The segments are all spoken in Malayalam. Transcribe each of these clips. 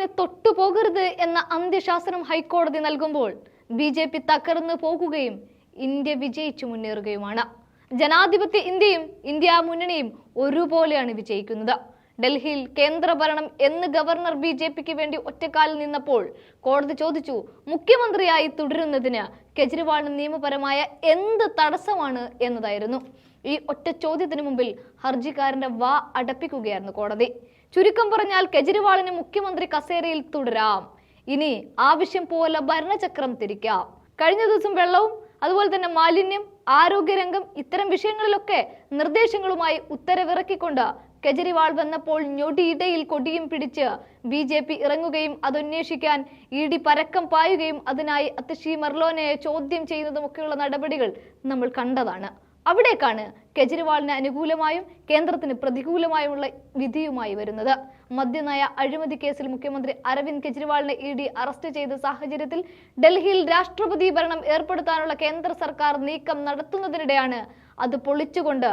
കെജ്രിവാളിന് തൊട്ടുപോകരുത് എന്ന അന്ത്യശാസനം ഹൈക്കോടതി നൽകുമ്പോൾ ബി ജെ പി തകർന്നു പോകുകയും ഇന്ത്യ വിജയിച്ചു മുന്നേറുകയുമാണ്. ജനാധിപത്യ ഇന്ത്യയും ഇന്ത്യ മുന്നണിയും ഒരുപോലെയാണ് വിജയിക്കുന്നത്. ഡൽഹിയിൽ കേന്ദ്രഭരണം എന്ന് ഗവർണർ ബി ജെ പിക്ക് വേണ്ടി ഒറ്റക്കാലിൽ നിന്നപ്പോൾ കോടതി ചോദിച്ചു മുഖ്യമന്ത്രിയായി തുടരുന്നതിന് കെജ്രിവാളിന് നിയമപരമായ എന്ത് തടസ്സമാണ്? എന്നതായിരുന്നു. ഈ ഒറ്റ ചോദ്യത്തിന് മുമ്പിൽ ഹർജിക്കാരന്റെ വാ അടപ്പിക്കുകയായിരുന്നു കോടതി. ചുരുക്കം പറഞ്ഞാൽ കെജ്രിവാളിന് മുഖ്യമന്ത്രി കസേരയിൽ തുടരാം. ഇനി ആവശ്യം പോലെ ഭരണചക്രം തിരിക്കാം. കഴിഞ്ഞ ദിവസം വെള്ളവും അതുപോലെ തന്നെ മാലിന്യം ആരോഗ്യരംഗം ഇത്തരം വിഷയങ്ങളിലൊക്കെ നിർദ്ദേശങ്ങളുമായി ഉത്തരവിറക്കിക്കൊണ്ട് കെജ്രിവാൾ വന്നപ്പോൾ ഞൊടിയിടയിൽ കൊടിയും പിടിച്ച് ബി ജെ പി ഇറങ്ങുകയും അതന്വേഷിക്കാൻ ഇ ഡി പരക്കം പായുകയും അതിനായി അത്തഷി മെർലോനെ ചോദ്യം ചെയ്യുന്നതുമൊക്കെയുള്ള നടപടികൾ നമ്മൾ കണ്ടതാണ്. അവിടേക്കാണ് കെജ്രിവാളിന് അനുകൂലമായും കേന്ദ്രത്തിന് പ്രതികൂലമായുമുള്ള വിധിയുമായി വരുന്നത്. മദ്യനയ അഴിമതി കേസിൽ മുഖ്യമന്ത്രി അരവിന്ദ് കെജ്രിവാളിനെ ഇ ഡി അറസ്റ്റ് ചെയ്ത സാഹചര്യത്തിൽ ഡൽഹിയിൽ രാഷ്ട്രപതി ഭരണം ഏർപ്പെടുത്താനുള്ള കേന്ദ്ര സർക്കാർ നീക്കം നടത്തുന്നതിനിടെയാണ് അത് പൊളിച്ചുകൊണ്ട്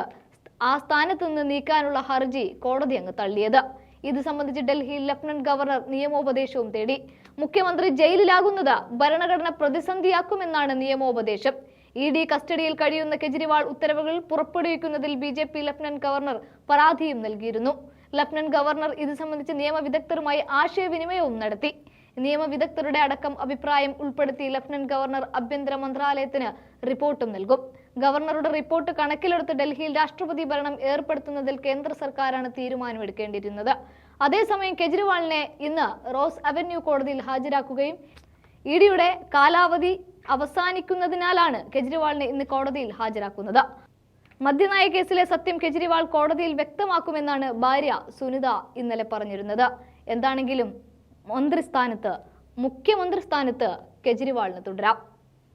ആ സ്ഥാനത്ത് നിന്ന് നീക്കാനുള്ള ഹർജി കോടതി അങ്ങ് തള്ളിയത്. ഇത് സംബന്ധിച്ച് ഡൽഹി ലഫ്റ്റനന്റ് ഗവർണർ നിയമോപദേശവും തേടി. മുഖ്യമന്ത്രി ജയിലിലാകുന്നത് ഭരണഘടന പ്രതിസന്ധിയാക്കുമെന്നാണ് നിയമോപദേശം. ഇ ഡി കസ്റ്റഡിയിൽ കഴിയുന്ന കെജ്രിവാൾ ഉത്തരവുകൾ പുറപ്പെടുവിക്കുന്നതിൽ B J P lieutenant governor പരാതിയും നൽകിയിരുന്നു. ലഫ്റ്റനന്റ് ഗവർണർ ഇത് സംബന്ധിച്ച് നിയമവിദഗ്ധരുമായി ആശയവിനിമയവും നടത്തി. നിയമവിദഗ്ധരുടെ അടക്കം അഭിപ്രായം ഉൾപ്പെടുത്തി ലഫ്റ്റനന്റ് ഗവർണർ ആഭ്യന്തര മന്ത്രാലയത്തിന് റിപ്പോർട്ടും നൽകും. ഗവർണറുടെ റിപ്പോർട്ട് കണക്കിലെടുത്ത് ഡൽഹിയിൽ രാഷ്ട്രപതി ഭരണം ഏർപ്പെടുത്തുന്നതിൽ കേന്ദ്ര സർക്കാരാണ് തീരുമാനമെടുക്കേണ്ടിയിരുന്നത്. അതേസമയം കെജ്രിവാളിനെ ഇന്ന് റോസ് അവന്യൂ കോടതിയിൽ ഹാജരാക്കുകയും ഇ ഡിയുടെ കാലാവധി അവസാനിക്കുന്നതിനാലാണ് കെജ്രിവാളിനെ ഇന്ന് കോടതിയിൽ ഹാജരാക്കുന്നത്. മദ്യനയ കേസിലെ സത്യം കെജ്രിവാൾ കോടതിയിൽ വ്യക്തമാക്കുമെന്നാണ് ഭാര്യ സുനിത ഇന്നലെ പറഞ്ഞിരുന്നത്. എന്താണെങ്കിലും മന്ത്രിസ്ഥാനത്ത് മുഖ്യമന്ത്രി സ്ഥാനത്ത് കെജ്രിവാളിന് തുടരാം.